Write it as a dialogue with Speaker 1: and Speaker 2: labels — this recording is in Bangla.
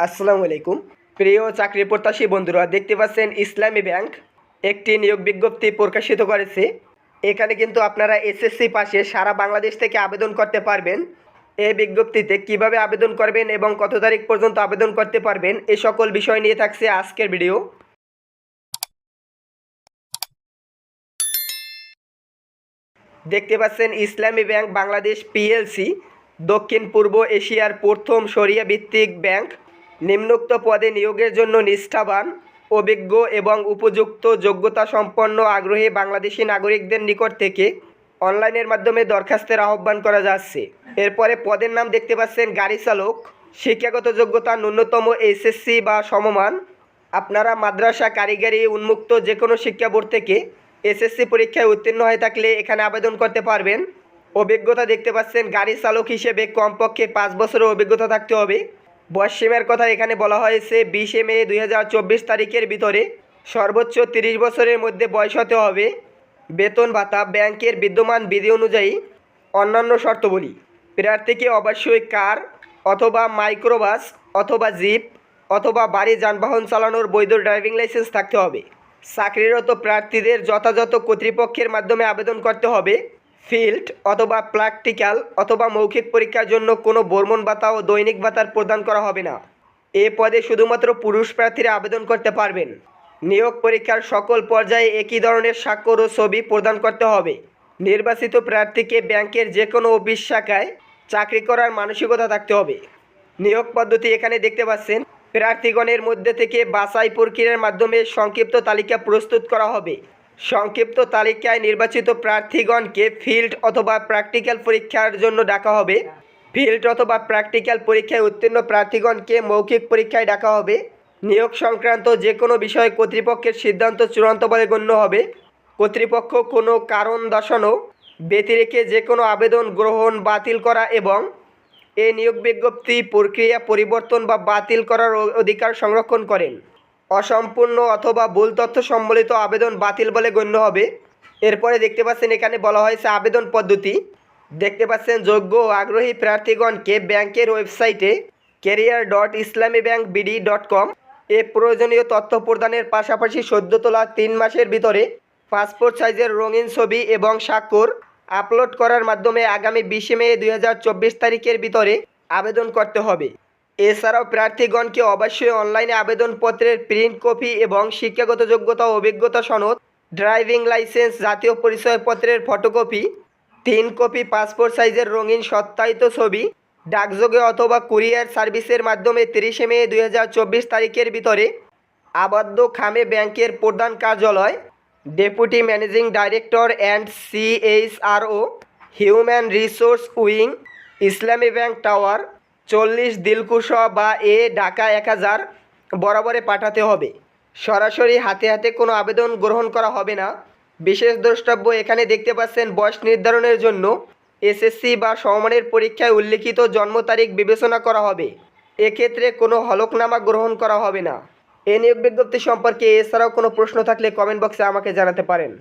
Speaker 1: আসসালামু আলাইকুম। প্রিয় চাকরি প্রত্যাশী বন্ধুরা, দেখতে পাচ্ছেন ইসলামী ব্যাংক একটি নিয়োগ বিজ্ঞপ্তি প্রকাশিত করেছে। এখানে কিন্তু আপনারা এসএসসি পাশে সারা বাংলাদেশ থেকে আবেদন করতে পারবেন। এই বিজ্ঞপ্তিতে কীভাবে আবেদন করবেন এবং কত তারিখ পর্যন্ত আবেদন করতে পারবেন, এ সকল বিষয় নিয়ে থাকছে আজকের ভিডিও। দেখতে পাচ্ছেন ইসলামী ব্যাংক বাংলাদেশ পিএলসি, দক্ষিণ পূর্ব এশিয়ার প্রথম সরিয়া ভিত্তিক ব্যাংক। নিম্নোক্ত পদে নিয়োগের জন্য নিষ্ঠাবান, অভিজ্ঞ এবং উপযুক্ত যোগ্যতা সম্পন্ন আগ্রহী বাংলাদেশি নাগরিকদের নিকট থেকে অনলাইনের মাধ্যমে দরখাস্তের আহ্বান করা যাচ্ছে। এরপরে পদের নাম দেখতে পাচ্ছেন গাড়ি চালক, শিক্ষাগত যোগ্যতা ন্যূনতম এসএসসি বা সমমান, আপনারা মাদ্রাসা কারিগরি উন্মুক্ত যে কোনো শিক্ষা বোর্ড থেকে এসএসসি পরীক্ষায় উত্তীর্ণ হয়ে থাকলে এখানে আবেদন করতে পারবেন। অভিজ্ঞতা দেখতে পাচ্ছেন গাড়ি চালক হিসেবে কমপক্ষে পাঁচ বছরের অভিজ্ঞতা থাকতে হবে। বয়সীমের কথা এখানে বলা হয়েছে, বিশে মে দুই হাজার চব্বিশ তারিখের ভিতরে সর্বোচ্চ তিরিশ বছরের মধ্যে বয়স হতে হবে বেতন ভাতা, ব্যাংকের বিদ্যমান বিধি অনুযায়ী অন্যান্য শর্তবলী। প্রার্থীকে অবশ্যই কার অথবা মাইক্রোবাস অথবা জিপ অথবা বাড়ি যানবাহন চালানোর বৈধ ড্রাইভিং লাইসেন্স থাকতে হবে। চাকরিরত প্রার্থীদের যথাযথ কর্তৃপক্ষের মাধ্যমে আবেদন করতে হবে। ফিল্ড অথবা প্র্যাকটিক্যাল অথবা মৌখিক পরীক্ষার জন্য কোনো বর্মন ভাতা ও দৈনিক ভাতার প্রদান করা হবে না। এ পদে শুধুমাত্র পুরুষ প্রার্থীরা আবেদন করতে পারবেন। নিয়োগ পরীক্ষার সকল পর্যায়ে একই ধরনের স্বাক্ষর ও ছবি প্রদান করতে হবে। নির্বাচিত প্রার্থীকে ব্যাংকের যে কোনো অফিস শাখায় চাকরি করার মানসিকতা থাকতে হবে। নিয়োগ পদ্ধতি এখানে দেখতে পাচ্ছেন, প্রার্থীগণের মধ্যে থেকে বাছাই প্রক্রিয়ার মাধ্যমে সংক্ষিপ্ত তালিকা প্রস্তুত করা হবে। সংক্ষিপ্ত তালিকায় নির্বাচিত প্রার্থীগণকে ফিল্ড অথবা প্র্যাকটিক্যাল পরীক্ষার জন্য ডাকা হবে। ফিল্ড অথবা প্র্যাকটিক্যাল পরীক্ষায় উত্তীর্ণ প্রার্থীগণকে মৌখিক পরীক্ষায় ডাকা হবে। নিয়োগ সংক্রান্ত যে কোনো বিষয়ে কর্তৃপক্ষের সিদ্ধান্ত চূড়ান্ত বলে গণ্য হবে। কর্তৃপক্ষ কোনো কারণ দর্শানো, ব্যতিরেকে যে কোনো আবেদন গ্রহণ বাতিল করা এবং এ নিয়োগ বিজ্ঞপ্তি প্রক্রিয়া পরিবর্তন বা বাতিল করার অধিকার সংরক্ষণ করেন। অসম্পূর্ণ অথবা ভুল তথ্য সম্বলিত আবেদন বাতিল বলে গণ্য হবে। এরপরে দেখতে পাচ্ছেন এখানে বলা হয়েছে আবেদন পদ্ধতি। দেখতে পাচ্ছেন যোগ্য ও আগ্রহী প্রার্থীগণকে ব্যাংকের ওয়েবসাইটে career dot Islami bank BD dot com এ প্রয়োজনীয় তথ্য প্রদানের পাশাপাশি সদ্য তোলা তিন মাসের ভিতরে পাসপোর্ট সাইজের রঙিন ছবি এবং স্বাক্ষর আপলোড করার মাধ্যমে আগামী বিশে মে দু হাজার চব্বিশ তারিখের ভিতরে আবেদন করতে হবে। এছাড়াও প্রার্থীগণকে অবশ্যই অনলাইনে আবেদনপত্রের প্রিন্ট কপি এবং শিক্ষাগত যোগ্যতা অভিজ্ঞতা সনদ, ড্রাইভিং লাইসেন্স, জাতীয় পরিচয়পত্রের ফটোকপি, তিন কপি পাসপোর্ট সাইজের রঙিন সত্যায়িত ছবি, ডাকযোগে অথবা কুরিয়ার সার্ভিসের মাধ্যমে তিরিশে মে দু হাজার চব্বিশ তারিখের ভিতরে আবদ্ধ খামে ব্যাংকের প্রধান কার্যালয়, deputy managing director and CHRO human resource wing, Islami bank tower চল্লিশ দিলকুশ বা এ ঢাকা এক হাজার বরাবরে পাঠাতে হবে। সরাসরি হাতে হাতে কোনো আবেদন গ্রহণ করা হবে না। বিশেষ দ্রষ্টব্য এখানে দেখতে পাচ্ছেন বয়স নির্ধারণের জন্য এসএসসি বা সমমানের পরীক্ষায় উল্লিখিত জন্ম তারিখ বিবেচনা করা হবে। এক্ষেত্রে কোনো হলফনামা গ্রহণ করা হবে না। এ নিয়োগ বিজ্ঞপ্তি সম্পর্কে এছাড়াও কোনো প্রশ্ন থাকলে কমেন্ট বক্সে আমাকে জানাতে পারেন।